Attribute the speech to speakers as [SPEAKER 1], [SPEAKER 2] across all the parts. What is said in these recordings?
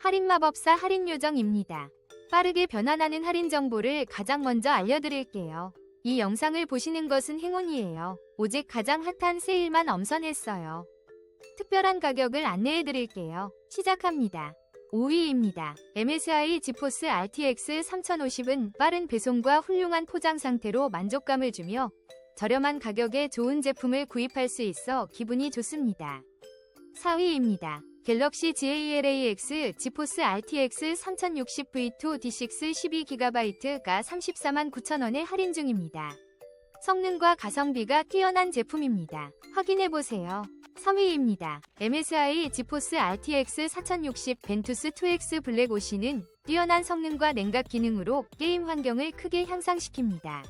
[SPEAKER 1] 할인 마법사 할인 요정입니다. 빠르게 변환하는 할인 정보를 가장 먼저 알려드릴게요. 이 영상을 보시는 것은 행운이에요. 오직 가장 핫한 세일만 엄선했어요. 특별한 가격을 안내해드릴게요. 시작합니다. 5위입니다. MSI 지포스 RTX 3050은 빠른 배송과 훌륭한 포장 상태로 만족감을 주며 저렴한 가격에 좋은 제품을 구입할 수 있어 기분이 좋습니다. 4위입니다. 갤럭시 GALAX 지포스 RTX 3060V2 D6 12GB가 34만 9천원에 할인 중입니다. 성능과 가성비가 뛰어난 제품입니다. 확인해보세요. 3위입니다. MSI 지포스 RTX 4060 벤투스 2X 블랙 오시는 뛰어난 성능과 냉각 기능으로 게임 환경을 크게 향상시킵니다.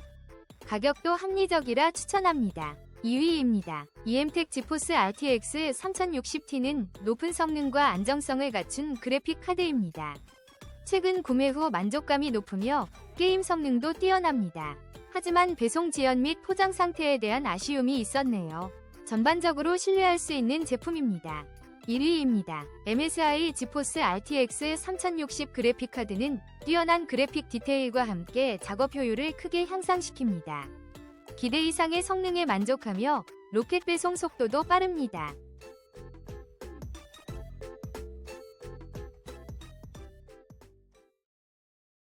[SPEAKER 1] 가격도 합리적이라 추천합니다. 2위입니다. EMTEC 지포스 RTX 3060T는 높은 성능과 안정성을 갖춘 그래픽 카드입니다. 최근 구매 후 만족감이 높으며 게임 성능도 뛰어납니다. 하지만 배송 지연 및 포장 상태에 대한 아쉬움이 있었네요. 전반적으로 신뢰할 수 있는 제품입니다. 1위입니다. MSI 지포스 RTX 3060 그래픽 카드는 뛰어난 그래픽 디테일과 함께 작업 효율을 크게 향상시킵니다. 기대 이상의 성능에 만족하며 로켓 배송 속도도 빠릅니다.